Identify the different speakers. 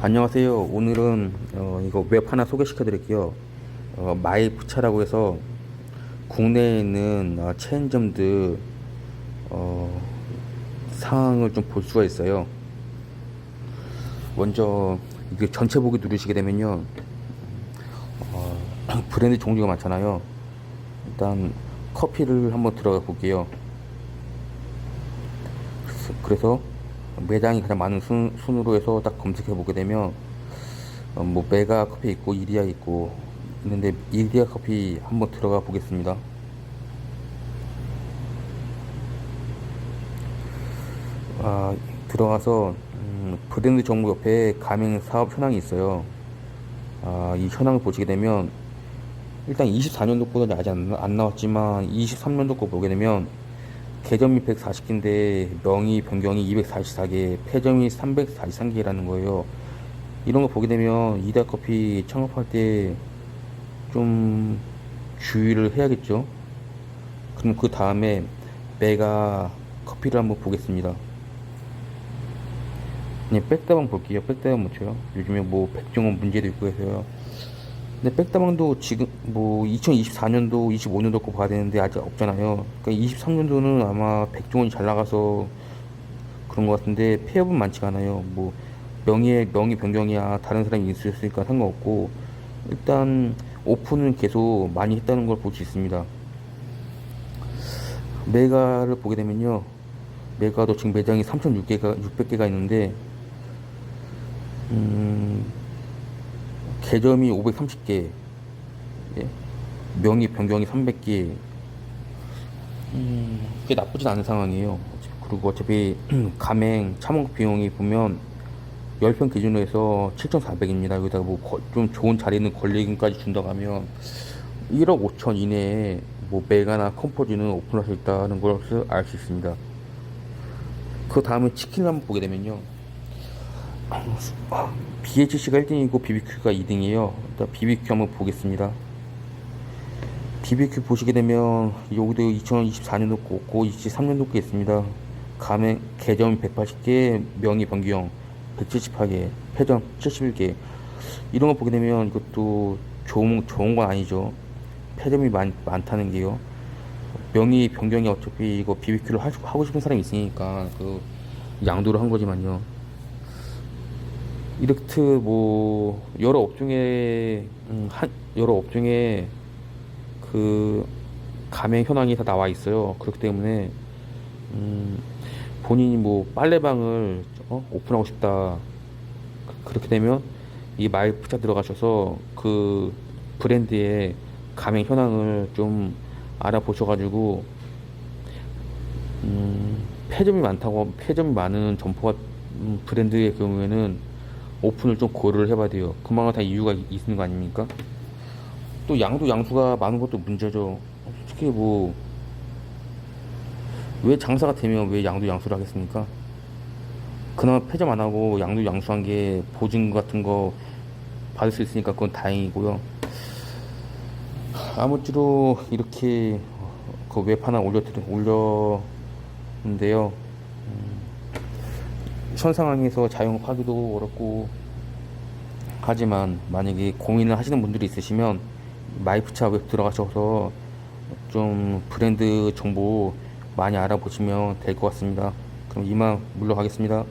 Speaker 1: 안녕하세요. 오늘은 어, 이거 웹 하나 소개시켜 드릴게요. 어, 마이프차라고 해서 국내에 있는 어, 체인점들 어, 상황을 좀 볼 수가 있어요. 먼저 이게 전체 보기 누르시게 되면요. 어, 브랜드 종류가 많잖아요. 일단 커피를 한번 들어가 볼게요. 그래서 매장이 가장 많은 순, 순으로 해서 딱 검색해 보게 되면 어, 뭐 메가 커피 있고 이리아 있고 있는데 이리아 커피 한번 들어가 보겠습니다. 아, 들어가서 음, 브랜드 정보 옆에 가맹 사업 현황이 있어요. 아, 이 현황을 보시게 되면 일단 24년도 거는 아직 안, 안 나왔지만 23년도 거 보게 되면 개점이 140개인데 명의 변경이 244개, 폐점이 343개라는 거예요. 이런 거 보게 되면 이다 커피 창업할 때 좀 주의를 해야겠죠. 그럼 그 다음에 메가 커피를 한번 보겠습니다. 그냥 백다방 볼게요. 백다방 뭐죠? 요즘에 뭐 백종원 문제도 있고 해서요. 근데 백다방도 지금 뭐 2024년도, 25년도 거 봐야 되는데 아직 없잖아요. 그러니까 23년도는 아마 백종원이 잘 나가서 그런 것 같은데 폐업은 많지가 않아요. 뭐 명의 명의 변경이야 다른 사람이 있었으니까 상관없고 일단 오픈은 계속 많이 했다는 걸 볼 수 있습니다. 메가를 보게 되면요. 메가도 지금 매장이 3,600개가 600개가 있는데 음, 개점이 530개, 예? 명의 변경이 300개. 음, 꽤 나쁘진 않은 상황이에요. 그리고 어차피 가맹 참원 비용이 보면 10평 기준으로 해서 7,400입니다. 여기다가 뭐 좀 좋은 자리는 권리금까지 준다고 하면 1억 5천 이내에 뭐 메가나 컴포즈는 오픈할 수 있다는 것을 알수 있습니다. 그 다음에 치킨을 한번 보게 되면요. BHC가 1등이고 BBQ가 2등이에요. 일단 BBQ 한번 보겠습니다. BBQ 보시게 되면 여기도 2024년도 거 없고 23년도 거 있습니다. 가맹 개점 180개, 명의 변경 178개, 폐점 71개. 이런 거 보게 되면 이것도 좋은 좋은 건 아니죠. 폐점이 많, 많다는 게요. 명의 변경이 어차피 이거 BBQ를 하고 싶은 사람이 있으니까 그 양도를 한 거지만요. 이렇트 뭐 여러 업종에 음, 한 여러 업종에 그 가맹 현황이 다 나와 있어요. 그렇기 때문에 음, 본인이 뭐 빨래방을 어? 오픈하고 싶다. 그- 그렇게 되면 이 마이프차 들어가셔서 그 브랜드의 가맹 현황을 좀 알아보셔가지고 음, 폐점이 많다고 폐점이 많은 점포가 음, 브랜드의 경우에는 오픈을 좀 고려를 해봐야 돼요. 그만한 다 이유가 있- 있는 거 아닙니까? 또 양도 양수가 많은 것도 문제죠. 솔직히 뭐 왜 장사가 되면 왜 양도 양수를 하겠습니까? 그나마 폐점 안 하고 양도 양수한 게 보증 같은 거 받을 수 있으니까 그건 다행이고요. 아무쪼록 이렇게 그 웹 하나 올려 올렸는데요. 현 상황에서 자영업하기도 어렵고 하지만 만약에 고민을 하시는 분들이 있으시면 마이프차 웹 들어가셔서 좀 브랜드 정보 많이 알아보시면 될 것 같습니다. 그럼 이만 물러가겠습니다.